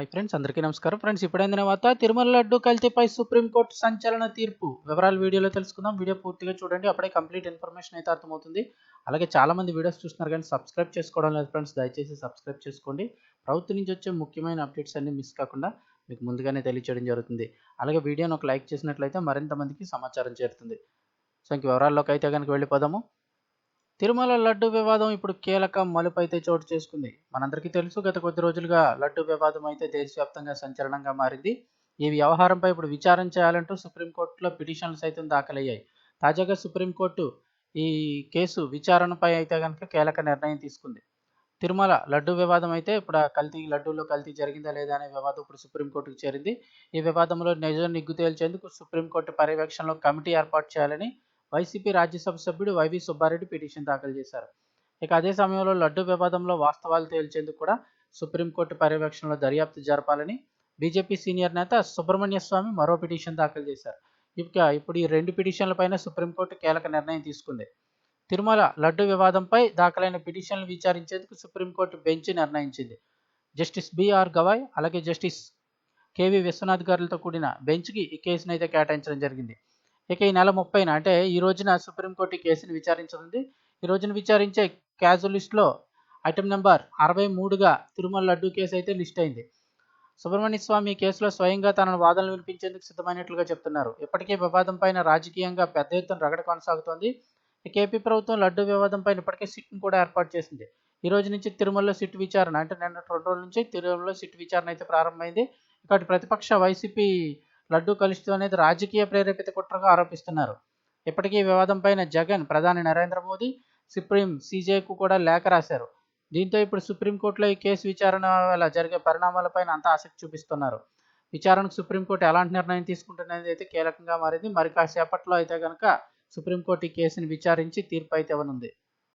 Hi friends అందరికీ నమస్కారం. Friends ఇప్పుడైన తర్వాత తిరుమల లడ్డు కల్తీపై సుప్రీంకోర్టు సంచలన తీర్పు. వివరాలు వీడియోలో తెలుసుకుందాం. వీడియో పూర్తిగా చూడండి. అప్పుడే కంప్లీట్ ఇన్ఫర్మేషన్ అయితే అర్థమవుతుంది. అలాగే చాలా మంది వీడియోస్ చూస్తున్నారు కానీ సబ్స్క్రైబ్ చేసుకోవడం లేదు ఫ్రెండ్స్ దయచేసి సబ్స్క్రైబ్ చేసుకోండి. ప్రభుత్వం నుంచి వచ్చే ముఖ్యమైన అప్డేట్స్ అన్ని మిస్ కాకుండా మీకు ముందుగానే తెలియచేయడం జరుగుతుంది. అలాగే వీడియోని ఒక లైక్ చేసినట్లయితే మరింత మందికి సమాచారం చేరుతుంది. సో ఇంక వివరాల్లోకి అయితే కనుక వెళ్ళిపోదాము. తిరుమల లడ్డు వివాదం ఇప్పుడు కీలక మలుపైతే అయితే చోటు చేసుకుంది. మనందరికీ తెలుసు గత కొద్ది రోజులుగా లడ్డు వివాదం అయితే దేశవ్యాప్తంగా సంచలనంగా మారింది. ఈ వ్యవహారంపై ఇప్పుడు విచారణ చేయాలంటూ సుప్రీంకోర్టులో పిటిషన్లు సైతం దాఖలయ్యాయి. తాజాగా సుప్రీంకోర్టు ఈ కేసు విచారణపై అయితే కనుక కీలక నిర్ణయం తీసుకుంది. తిరుమల లడ్డు వివాదం అయితే ఇప్పుడు ఆ కల్తీ లడ్డూలో కల్తీ జరిగిందా లేదా అనే వివాదం ఇప్పుడు సుప్రీంకోర్టుకు చేరింది. ఈ వివాదంలో నిజం నిగ్గు తేల్చేందుకు సుప్రీంకోర్టు పర్యవేక్షణలో కమిటీ ఏర్పాటు చేయాలని వైసీపీ రాజ్యసభ సభ్యుడు వైవి సుబ్బారెడ్డి పిటిషన్ దాఖలు చేశారు. ఇక అదే సమయంలో లడ్డు వివాదంలో వాస్తవాలు తేల్చేందుకు కూడా సుప్రీంకోర్టు పర్యవేక్షణలో దర్యాప్తు జరపాలని బీజేపీ సీనియర్ నేత సుబ్రహ్మణ్య స్వామి మరో పిటిషన్ దాఖలు చేశారు. ఇక ఇప్పుడు ఈ రెండు పిటిషన్లపైన సుప్రీంకోర్టు కీలక నిర్ణయం తీసుకుంది. తిరుమల లడ్డు వివాదంపై దాఖలైన పిటిషన్లు విచారించేందుకు సుప్రీంకోర్టు బెంచ్ నిర్ణయించింది. జస్టిస్ బిఆర్ గవాయ్ అలాగే జస్టిస్ కేవి విశ్వనాథ్ గారులతో కూడిన బెంచ్కి ఈ కేసును అయితే కేటాయించడం జరిగింది. ఇక ఈ నెల ముప్పైన అంటే ఈ రోజున సుప్రీంకోర్టు ఈ కేసును విచారించనుంది. ఈ రోజున విచారించే క్యాజువలిస్ట్లో ఐటమ్ నెంబర్ అరవై మూడుగా తిరుమల లడ్డు కేసు అయితే లిస్ట్ అయింది. సుబ్రహ్మణ్య స్వామి కేసులో స్వయంగా తన వాదనలు వినిపించేందుకు సిద్ధమైనట్లుగా చెప్తున్నారు. ఇప్పటికే వివాదం పైన రాజకీయంగా పెద్ద ఎత్తున రగడ కొనసాగుతోంది. ఇక ఏపీ ప్రభుత్వం లడ్డు వివాదం పైన ఇప్పటికే సిట్ను కూడా ఏర్పాటు చేసింది. ఈ రోజు నుంచి తిరుమలలో సిట్ విచారణ అంటే నిన్న రెండు రోజుల నుంచి తిరుమలలో సిట్ విచారణ అయితే ప్రారంభమైంది. ఇక్కడ ప్రతిపక్ష వైసీపీ లడ్డూ కలుషితం అనేది రాజకీయ ప్రేరేపిత కుట్రగా ఆరోపిస్తున్నారు. ఇప్పటికీ వివాదంపైన వివాదం పైన జగన్ ప్రధాని నరేంద్ర మోదీ సుప్రీం సీజేకు కూడా లేఖ రాశారు. దీంతో ఇప్పుడు సుప్రీంకోర్టులో ఈ కేసు విచారణ వల్ల జరిగే పరిణామాలపైన అంత ఆసక్తి చూపిస్తున్నారు. విచారణకు సుప్రీంకోర్టు ఎలాంటి నిర్ణయం తీసుకుంటున్నది అయితే కీలకంగా మారింది. మరి కాసేపట్లో అయితే కనుక సుప్రీంకోర్టు ఈ కేసుని విచారించి తీర్పు అయితే ఇవ్వనుంది.